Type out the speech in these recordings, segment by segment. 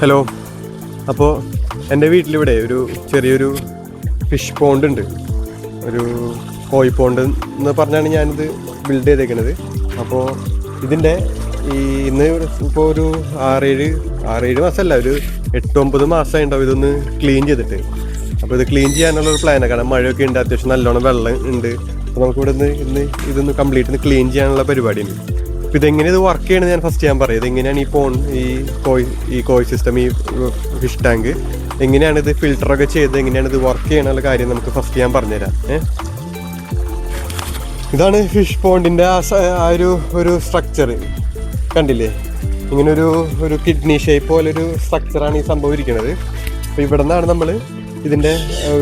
Hello അപ്പോൾ എന്റെ വീട്ടിലിവിടെ ഒരു ചെറിയൊരു ഫിഷ് പോണ്ട് ഉണ്ട്. ഒരു കോഴി പോണ്ട് എന്ന് പറഞ്ഞാണ് ഞാനിത് ബിൽഡ് ചെയ്തേക്കുന്നത് അപ്പോൾ ഇതിന്റെ ഈ ഇന്ന് ഇപ്പോൾ ഒരു ആറേഴ് ആറേഴ് മാസമല്ല ഒരു എട്ടൊമ്പത് മാസമായി ഉണ്ടാവും ഇതൊന്ന് ക്ലീൻ ചെയ്തിട്ട്. അപ്പോൾ ഇത് ക്ലീൻ ചെയ്യാനുള്ള ഒരു പ്ലാനാണ് കാരണം മഴയൊക്കെ ഉണ്ട് അത്യാവശ്യം നല്ലോണം വെള്ളം ഉണ്ട്. അപ്പോൾ നമുക്കിവിടെ നിന്ന് ഇന്ന് ഇതൊന്ന് കംപ്ലീറ്റ് ക്ലീൻ ചെയ്യാനുള്ള പരിപാടിയുണ്ട് ഇതെങ്ങനെ ഇത് വർക്ക് ചെയ്യണമെന്ന് ഞാൻ ഫസ്റ്റ് ഞാൻ പറയാം. ഇതെങ്ങനെയാണ് ഈ പോൺ ഈ കോയ് ഈ കോയ് സിസ്റ്റം ഈ ഫിഷ് ടാങ്ക് എങ്ങനെയാണ് ഇത് ഫിൽട്ടറൊക്കെ ചെയ്ത് എങ്ങനെയാണ് ഇത് വർക്ക് ചെയ്യണമെന്നുള്ള കാര്യം നമുക്ക് ഫസ്റ്റ് ഞാൻ പറഞ്ഞുതരാം. ഏഹ് ഇതാണ് ഫിഷ് പോണ്ടിന്റെ ആ ഒരു ഒരു സ്ട്രക്ചർ കണ്ടില്ലേ? ഇങ്ങനെ ഒരു ഒരു കിഡ്നി ഷേപ്പ് പോലെ ഒരു സ്ട്രക്ചറാണ് ഈ സംഭവം ഇരിക്കുന്നത് അപ്പോൾ ഇവിടെ നിന്നാണ് നമ്മൾ ഇതിന്റെ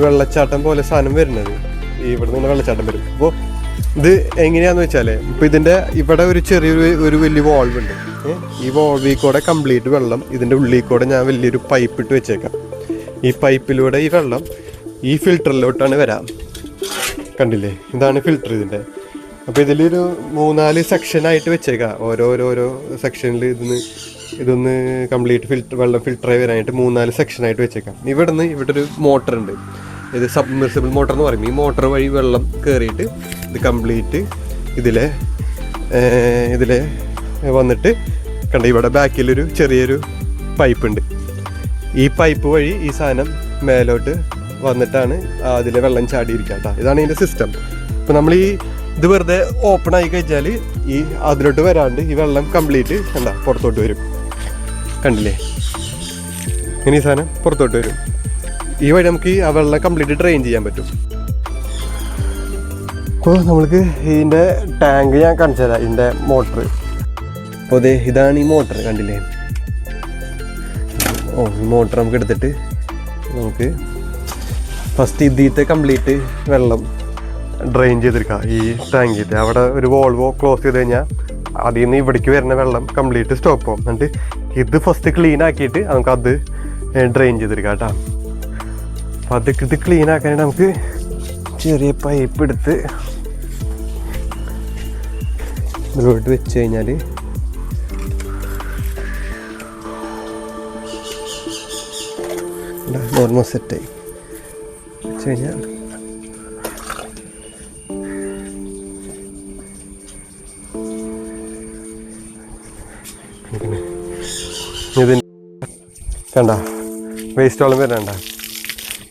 വെള്ളച്ചാട്ടം പോലെ സാധനം വരുന്നത്. ഇവിടെ നിന്ന് വെള്ളച്ചാട്ടം വരും. അപ്പോൾ ഇത് എങ്ങനെയാന്ന് വെച്ചാൽ ഇപ്പൊ ഇതിന്റെ ഇവിടെ ഒരു ചെറിയൊരു ഒരു വലിയ വോൾവ് ഉണ്ട്. ഈ വോൾവിൽ കൂടെ കംപ്ലീറ്റ് വെള്ളം ഇതിന്റെ ഉള്ളിൽ കൂടെ ഞാൻ വലിയൊരു പൈപ്പ് ഇട്ട് വെച്ചേക്കാം. ഈ പൈപ്പിലൂടെ ഈ വെള്ളം ഈ ഫിൽറ്ററിലോട്ടാണ് വരാം. കണ്ടില്ലേ? ഇതാണ് ഫിൽറ്റർ ഇതിന്റെ അപ്പോൾ ഇതിലൊരു മൂന്നാൽ സെക്ഷനായിട്ട് വെച്ചേക്കാം. ഓരോരോരോ സെക്ഷനിൽ ഇതിന് ഇതൊന്ന് കംപ്ലീറ്റ് ഫിൽറ്റർ വെള്ളം ഫിൽറ്റർ ആയി വരാനായിട്ട് മൂന്നാൽ സെക്ഷനായിട്ട് വെച്ചേക്കാം. ഇവിടെ നിന്ന് ഇവിടെ ഒരു മോട്ടർ ഉണ്ട്. ഇത് സബ്മിർസിബിൾ മോട്ടർ എന്ന് പറയും. ഈ മോട്ടർ വഴി വെള്ളം കയറിയിട്ട് ഇത് കംപ്ലീറ്റ് ഇതിലെ ഇതിലെ വന്നിട്ട് കണ്ട ഇവിടെ ബാക്കിലൊരു ചെറിയൊരു പൈപ്പ് ഉണ്ട്. ഈ പൈപ്പ് വഴി ഈ സാധനം മേലോട്ട് വന്നിട്ടാണ് അതിലെ വെള്ളം ചാടിയിരിക്കുക കേട്ടോ. ഇതാണ് ഇതിന്റെ സിസ്റ്റം ഇപ്പം നമ്മൾ ഈ ഇത് വെറുതെ ഓപ്പൺ ആയി കഴിഞ്ഞാൽ ഈ അതിലോട്ട് വരാണ്ട് ഈ വെള്ളം കംപ്ലീറ്റ് എന്താ പുറത്തോട്ട് വരും. കണ്ടില്ലേ? ഇനി ഈ സാധനം പുറത്തോട്ട് വരും. ഈ വഴി നമുക്ക് ആ വെള്ളം കംപ്ലീറ്റ് ഡ്രെയിൻ ചെയ്യാൻ പറ്റും. അപ്പോൾ നമ്മൾക്ക് ഇതിന്റെ ടാങ്ക് ഞാൻ കാണിച്ചു തരാം ഇതിന്റെ മോട്ടർ അപ്പോൾ അതെ ഇതാണ് ഈ മോട്ടർ കണ്ടില്ലേ? ഓ ഈ മോട്ടർ നമുക്ക് എടുത്തിട്ട് നമുക്ക് ഫസ്റ്റ് ഇതിത്തെ കംപ്ലീറ്റ് വെള്ളം ഡ്രെയിൻ ചെയ്തെടുക്കാം ഈ ടാങ്കിത്തെ അവിടെ ഒരു വോൾവോ ക്ലോസ് ചെയ്ത് കഴിഞ്ഞാൽ അതിൽ നിന്ന് ഇവിടേക്ക് വരുന്ന വെള്ളം കംപ്ലീറ്റ് സ്റ്റോപ്പ് ആവും. എന്നിട്ട് ഇത് ഫസ്റ്റ് ക്ലീൻ ആക്കിയിട്ട് നമുക്ക് അത് ഡ്രെയിൻ ചെയ്തെടുക്കാം കേട്ടോ. അപ്പം അത് ഇത് ക്ലീൻ ആക്കാനായിട്ട് നമുക്ക് ചെറിയ പൈപ്പ് എടുത്ത് ഇതിലോട്ട് വെച്ച് കഴിഞ്ഞാൽ ഓർമ്മ സെറ്റായി വെച്ച് കഴിഞ്ഞാൽ ഇതിന് കണ്ട വേസ്റ്റ് വെള്ളം വരുന്നുണ്ട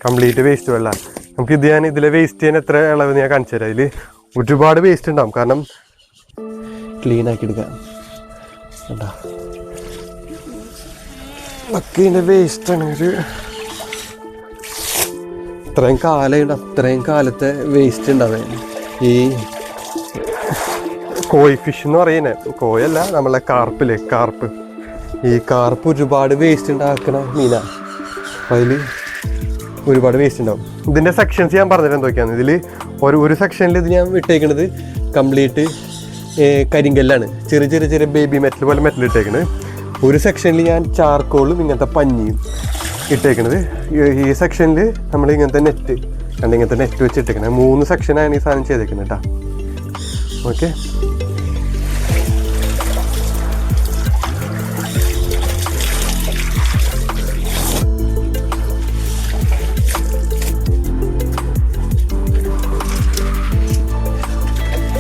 കംപ്ലീറ്റ് വേസ്റ്റ് വെള്ളം നമുക്ക് ഇത് ഞാൻ ഇതിലെ വേസ്റ്റ് ചെയ്യാൻ എത്ര ഇളവ് ഞാൻ കാണിച്ചു തരാം. ഇതിൽ ഒരുപാട് വേസ്റ്റ് ഉണ്ടാവും. കാരണം ക്ലീൻ ആക്കി എടുക്കാം. കണ്ട? വേസ്റ്റ് ആണ് ഒരു ഇത്രയും കാലം അത്രയും കാലത്തെ വേസ്റ്റ് ഉണ്ടാവേ. ഈ കോയി ഫിഷ് എന്ന് പറയുന്നത് കോയല്ല നമ്മളെ കാർപ്പില്ലേ? കാർപ്പ്. ഈ കാർപ്പ് ഒരുപാട് വേസ്റ്റ് ഉണ്ടാക്കണ മീനാണ് അതിൽ ഒരുപാട് വേസ്റ്റ് ഉണ്ടാവും ഇതിന്റെ സെക്ഷൻസ് ഞാൻ പറഞ്ഞിട്ട് എന്തൊക്കെയാണ്. ഇതിൽ ഒരു ഒരു സെക്ഷനിൽ ഇത് ഞാൻ ഇട്ടേക്കണത് കംപ്ലീറ്റ് കരിങ്കല്ലാണ്. ചെറിയ ചെറിയ ചെറിയ ബേബി മെറ്റൽ പോലെ മെറ്റൽ ഇട്ടേക്കുന്നത് ഒരു സെക്ഷനിൽ ഞാൻ ചാർക്കോളും ഇങ്ങനത്തെ പഞ്ഞിയും ഇട്ടേക്കുന്നത് ഈ- സെക്ഷനിൽ നമ്മൾ ഇങ്ങനത്തെ നെറ്റ് കണ്ട് ഇങ്ങനത്തെ നെറ്റ് വെച്ച് ഇട്ടേക്കുന്നത് മൂന്ന് സെക്ഷനാണ് ഈ സാധനം ചെയ്തേക്കുന്നത് കേട്ടോ ഓക്കെ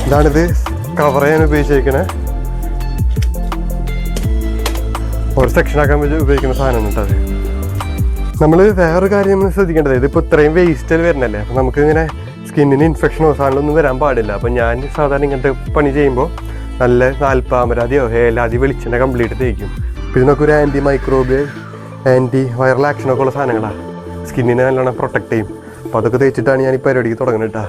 ഇതാണിത് കവർ ചെയ്യാൻ ഉപയോഗിച്ചേക്കണേ ഒരു വേണ്ടി ഉപയോഗിക്കുന്ന സാധനമാണ് കേട്ടോ അത്. നമ്മൾ വേറൊരു കാര്യം നമ്മൾ ശ്രദ്ധിക്കേണ്ടത് ഇതിപ്പോൾ ഇത്രയും വേസ്റ്റിൽ വരുന്നല്ലേ? അപ്പം നമുക്ക് ഇങ്ങനെ സ്കിന്നിന് ഇൻഫെക്ഷനോ സാധനങ്ങളൊന്നും വരാൻ പാടില്ല. അപ്പം ഞാൻ സാധാരണ ഇങ്ങനത്തെ പണി ചെയ്യുമ്പോൾ നല്ല നാൽപ്പാമരാതിയോ ഏലാതി വെളിച്ചെണ്ണ കംപ്ലീറ്റ് തേക്കും. അപ്പം ഇതിനൊക്കെ ഒരു ആന്റി മൈക്രോബിയൽ ആന്റി വൈറൽ ആക്ഷനൊക്കെ ഉള്ള സാധനങ്ങളാണ് സ്കിന്നിനെ നല്ലോണം പ്രൊട്ടക്റ്റ് ചെയ്യും. അപ്പോൾ അതൊക്കെ തേച്ചിട്ടാണ് ഞാൻ ഈ പരിപാടിക്ക് തുടങ്ങുന്നത് കേട്ടോ.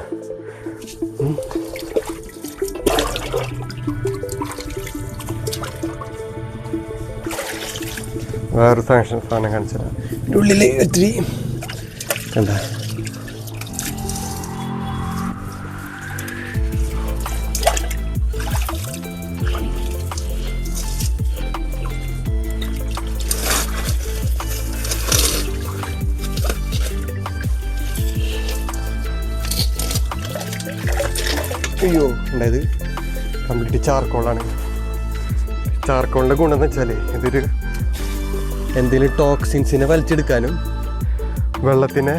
വേറൊരു സാങ്ഷൻ സാധനം കാണിച്ചില്ല ഉള്ളിൽ ഒത്തിരി കണ്ട? അയ്യോ ഉണ്ടായത് കംപ്ലീറ്റ് ചാർക്കോളാണ്. ചാർക്കോളിന്റെ ഗുണമെന്ന് വെച്ചാൽ ഇതൊരു എന്തെങ്കിലും ടോക്സിൻസിനെ വലിച്ചെടുക്കാനും വെള്ളത്തിനെ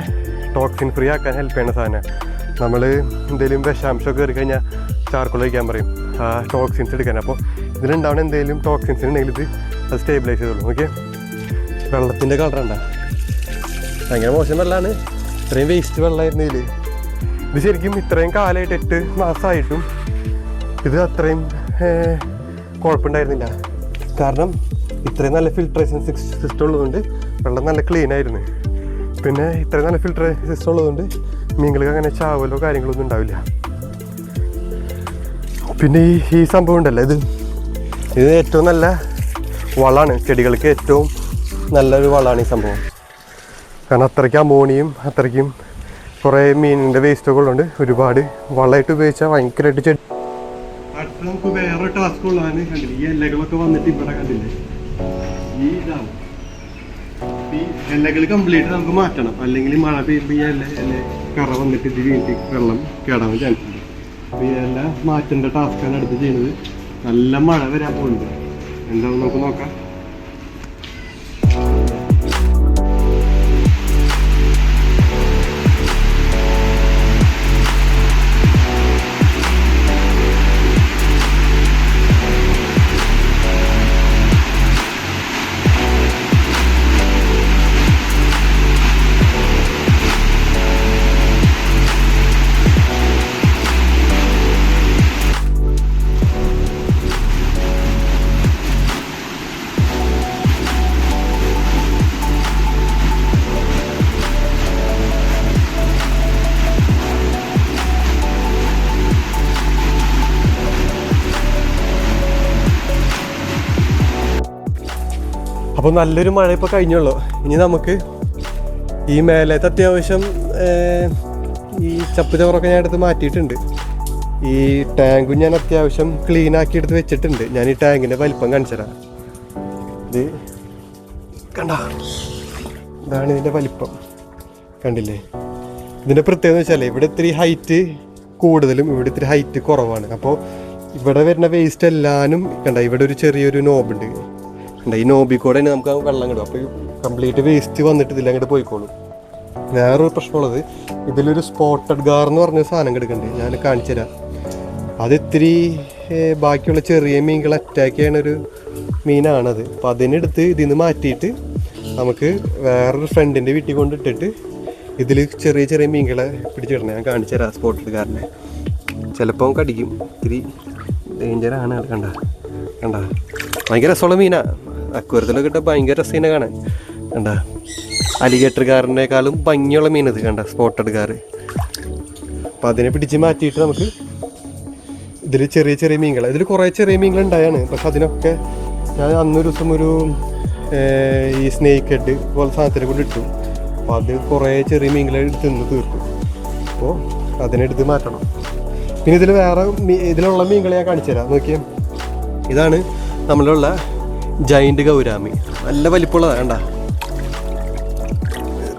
ടോക്സിൻ ഫ്രീ ആക്കാൻ ഹെൽപ്പ് ചെയ്യുന്ന സാധനം. നമ്മൾ എന്തെങ്കിലും വിഷാംശമൊക്കെ കയറി കഴിഞ്ഞാൽ ചാർക്കോൾ കഴിക്കാൻ പറയും. ആ ടോക്സിൻസ് എടുക്കാൻ. അപ്പോൾ ഇതിലുണ്ടാവുന്ന എന്തെങ്കിലും ടോക്സിൻസ് ഉണ്ടെങ്കിൽ ഇത് അത് സ്റ്റേബിലൈസ് ചെയ്തോളൂ. ഓക്കെ വെള്ളത്തിന്റെ കളർ ഉണ്ടാ ഭയങ്കര മോശം വെള്ളമാണ് ഇത്രയും വേസ്റ്റ് വെള്ളമായിരുന്നു ഇതിൽ ഇത് ശരിക്കും ഇത്രയും കാലമായിട്ട് എട്ട് മാസമായിട്ടും ഇത് അത്രയും കുഴപ്പമുണ്ടായിരുന്നില്ല കാരണം ഇത്രയും നല്ല ഫിൽട്രേഷൻ സിസ്റ്റം ഉള്ളതുകൊണ്ട് വെള്ളം നല്ല ക്ലീൻ ആയിരുന്നു. പിന്നെ ഇത്രയും നല്ല ഫിൽട്രേഷൻ സിസ്റ്റം ഉള്ളതുകൊണ്ട് മീനുകൾക്ക് അങ്ങനെ ചാവലോ കാര്യങ്ങളൊന്നും ഉണ്ടാവില്ല. പിന്നെ ഈ ഈ സംഭവം ഉണ്ടല്ലോ ഇത് ഇത് ഏറ്റവും നല്ല വളമാണ്. ചെടികൾക്ക് ഏറ്റവും നല്ലൊരു വളമാണ് ഈ സംഭവം. കാരണം അത്രയ്ക്ക് അമോണിയും അത്രയ്ക്കും കുറേ മീനിന്റെ വേസ്റ്റൊക്കെ ഉള്ളതുകൊണ്ട് ഒരുപാട് വളമായിട്ട് ഉപയോഗിച്ചാൽ ഭയങ്കരമായിട്ട് ചെടി നമുക്ക് വേറെ ടാസ്ക് ഉള്ളതാണ് കണ്ടില്ല? ഈ എല്ലകളൊക്കെ വന്നിട്ട് ഇവിടെ കണ്ടില്ലേ? ഈ കംപ്ലീറ്റ് നമുക്ക് മാറ്റണം. അല്ലെങ്കിൽ മഴ പെയ്യുമ്പോൾ കറ വന്നിട്ട് ഇത് വീട്ടിൽ വെള്ളം കേടാൻ ചാൻസ് ഉണ്ട്. അപ്പോൾ ഈ മാറ്റേണ്ട മാറ്റേണ്ട ടാസ്ക്കാണ് അടുത്ത് ചെയ്യുന്നത്. നല്ല മഴ വരാൻ പോകുന്നുണ്ട് എന്താണെന്ന് നമുക്ക് നോക്കാം. അപ്പോൾ നല്ലൊരു മഴ ഇപ്പോൾ കഴിഞ്ഞുള്ളൂ. ഇനി നമുക്ക് ഈ മേലത്തെ അത്യാവശ്യം ഈ ചപ്പ് ചവറൊക്കെ ഞാൻ എടുത്ത് മാറ്റിയിട്ടുണ്ട്. ഈ ടാങ്കും ഞാൻ അത്യാവശ്യം ക്ലീൻ ആക്കി എടുത്ത് വെച്ചിട്ടുണ്ട്. ഞാൻ ഈ ടാങ്കിന്റെ വലിപ്പം കാണിച്ചുതരാം. ഇത് കണ്ട? ഇതാണ് ഇതിന്റെ വലിപ്പം. കണ്ടില്ലേ? ഇതിന്റെ പ്രത്യേകത എന്ന് വെച്ചാൽ ഇവിടെ ഇത്തിരി ഹൈറ്റ് കൂടുതലും ഇവിടെ ഇത്തിരി ഹൈറ്റ് കുറവാണ്. അപ്പോൾ ഇവിടെ വരുന്ന വേസ്റ്റ് എല്ലാനും കണ്ട ഇവിടെ ഒരു ചെറിയൊരു നോബുണ്ട് കണ്ട ഈ നോബി കൂടെ തന്നെ നമുക്ക് വെള്ളം കിട്ടും. അപ്പോൾ കംപ്ലീറ്റ് വേസ്റ്റ് വന്നിട്ട് ഇതിൽ അങ്ങോട്ട് പോയിക്കോളും. വേറൊരു പ്രശ്നമുള്ളത് ഇതിലൊരു സ്പോട്ടഡ് ഗാർ എന്ന് പറഞ്ഞ സാധനം കിടക്കുന്നുണ്ട് ഞാൻ കാണിച്ചു തരാം. അത് ഇത്തിരി ബാക്കിയുള്ള ചെറിയ മീനുകൾ അറ്റാക്ക് ചെയ്യണ ഒരു മീനാണത്. അപ്പോൾ അതിനെടുത്ത് ഇതിൽ നിന്ന് മാറ്റിയിട്ട് നമുക്ക് വേറൊരു ഫ്രണ്ടിന്റെ വീട്ടിൽ കൊണ്ടിട്ടിട്ട് ഇതിൽ ചെറിയ ചെറിയ മീനുകളെ പിടിച്ചിടണം ഞാൻ കാണിച്ചു തരാം സ്പോട്ടഡ് ഗാറിനെ ചിലപ്പോൾ കടിക്കും. ഇത്തിരി ഡേഞ്ചറാണ് കണ്ട. കണ്ട. ഭയങ്കര രസമുള്ള മീനാ. അക്വരത്തിലൊക്കെ ഇട്ട ഭയങ്കര രസീന കാണാൻ. കണ്ട? അലിഗേറ്റർ കാറിനേക്കാളും ഭംഗിയുള്ള മീനത് കണ്ട സ്പോട്ടഡ് അപ്പം അതിനെ പിടിച്ച് മാറ്റിയിട്ട് നമുക്ക് ഇതിൽ ചെറിയ ചെറിയ മീനുകൾ ഇതിൽ കുറേ ചെറിയ മീനുകൾ ഉണ്ടായാണ്. പക്ഷെ അതിനൊക്കെ ഞാൻ അന്നൊരു ദിവസം ഒരു ഈ സ്നേക്ക് ഹെഡ് പോലെ സാധനത്തിനെ കൊണ്ട് ഇട്ടു. അപ്പോൾ അത് കുറേ ചെറിയ മീനുകൾ തിന്ന് തീർത്തു. അപ്പോൾ അതിനെടുത്ത് മാറ്റണം. പിന്നെ ഇതിൽ വേറെ ഇതിലുള്ള മീനുകളെ ഞാൻ കാണിച്ചു തരാം നോക്കിയേ. ഇതാണ് നമ്മളുള്ള ജൈന്റ് ഗൗരാമി. നല്ല വലിപ്പമുള്ളതാണ് കണ്ട?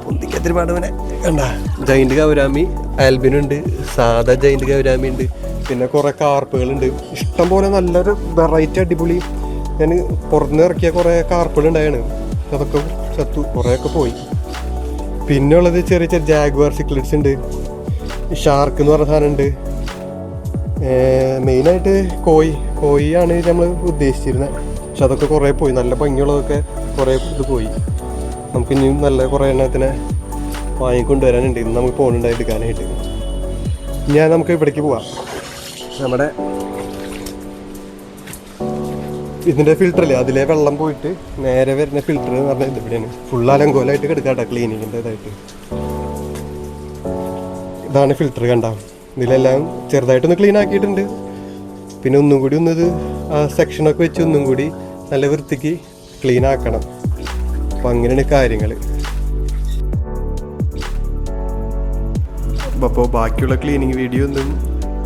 പൊന്തിക്കത്തിരി പാടുവനെ കണ്ട? ജയിന്റ് ഗൗരാമി ആൽബിനുണ്ട് സാധാ ജൈന്റ് ഗൗരാമി ഉണ്ട് പിന്നെ കുറേ കാർപ്പുകളുണ്ട്. ഇഷ്ടംപോലെ നല്ലൊരു വെറൈറ്റി അടിപൊളി. ഞാൻ പുറത്തുനിന്ന് ഇറക്കിയ കുറേ കാർപ്പുകൾ ഉണ്ടായാണ് അതൊക്കെ ചത്തു കുറേയൊക്കെ പോയി. പിന്നെ ഉള്ളത് ചെറിയ ചെറിയ ജാഗ്വാർ സിക്ലറ്റ്സ് ഉണ്ട്. ഷാർക്ക് എന്ന് പറഞ്ഞ സാധനം ഉണ്ട്. മെയിനായിട്ട് കോയി കോയിയാണ് നമ്മൾ ഉദ്ദേശിച്ചിരുന്നത് പക്ഷെ അതൊക്കെ കുറേ പോയി. നല്ല ഭംഗിയുള്ളതൊക്കെ കുറേ ഇത് പോയി. നമുക്ക് ഇനിയും നല്ല കുറേ എണ്ണത്തിനെ വാങ്ങിക്കൊണ്ടുവരാനുണ്ട്. ഇന്ന് നമുക്ക് പോകുന്നുണ്ടായി എടുക്കാനായിട്ട്. ഞാൻ നമുക്ക് ഇവിടേക്ക് പോവാം. നമ്മുടെ ഇതിന്റെ ഫിൽറ്ററില്ലേ അതിലെ വെള്ളം പോയിട്ട് നേരെ വരുന്ന ഫിൽറ്റർ എന്ന് പറഞ്ഞാൽ ഇതിവിടെയാണ് ഫുൾ അലങ്കോലായിട്ട് കിടക്കാട്ടോ ക്ലീനിങ്ങിന്റെ ഇതായിട്ട്. ഇതാണ് ഫിൽറ്റർ കണ്ട. ഇതിലെല്ലാം ചെറുതായിട്ടൊന്ന് ക്ലീൻ ആക്കിയിട്ടുണ്ട്. പിന്നെ ഒന്നും കൂടി ഒന്നത് ആ സെക്ഷനൊക്കെ വെച്ച് ഒന്നും കൂടി നല്ല വൃത്തിക്ക് ക്ലീൻ ആക്കണം. അപ്പം അങ്ങനെയാണ് കാര്യങ്ങൾ അപ്പോൾ ബാക്കിയുള്ള ക്ലീനിങ് വീഡിയോ ഒന്നും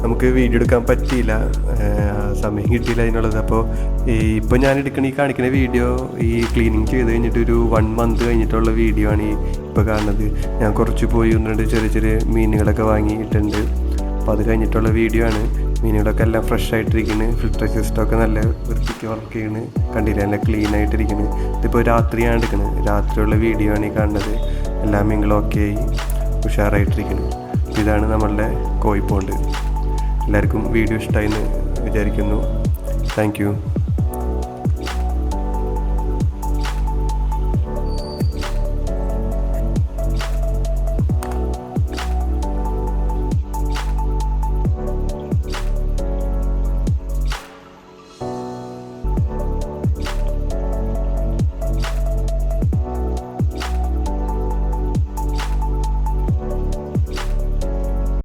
നമുക്ക് വീഡിയോ എടുക്കാൻ പറ്റിയില്ല. സമയം കിട്ടിയില്ല അതിനുള്ളത്. അപ്പോൾ ഈ ഇപ്പോൾ ഞാൻ എടുക്കുന്ന ഈ കാണിക്കുന്ന വീഡിയോ ഈ ക്ലീനിങ് ചെയ്ത് കഴിഞ്ഞിട്ട് ഒരു വൺ മന്ത് കഴിഞ്ഞിട്ടുള്ള വീഡിയോ ആണ് ഈ ഇപ്പോൾ കാണുന്നത്. ഞാൻ കുറച്ച് പോയി ഒന്ന് രണ്ട് ചെറിയ ചെറിയ മീനുകളൊക്കെ വാങ്ങിയിട്ടുണ്ട് അപ്പോൾ അത് കഴിഞ്ഞിട്ടുള്ള വീഡിയോ ആണ്. മീനുകളൊക്കെ എല്ലാം ഫ്രഷ് ആയിട്ടിരിക്കുന്നു ഫിൽട്ടർ സിസ്റ്റമൊക്കെ നല്ല വൃത്തിക്ക് വർക്ക് ചെയ്യണ്. കണ്ടില്ല? നല്ല ക്ലീൻ ആയിട്ടിരിക്കുന്നു ഇതിപ്പോൾ രാത്രിയാണ് എടുക്കുന്നത് രാത്രിയുള്ള വീഡിയോ ആണ് ഈ കാണുന്നത്. എല്ലാ മീനുകളും ഒക്കെ ആയി ഉഷാറായിട്ടിരിക്കുന്നു ഇതാണ് നമ്മളുടെ കോഴിപ്പോണ്ട്. എല്ലാവർക്കും വീഡിയോ ഇഷ്ടമായി എന്ന് വിചാരിക്കുന്നു താങ്ക്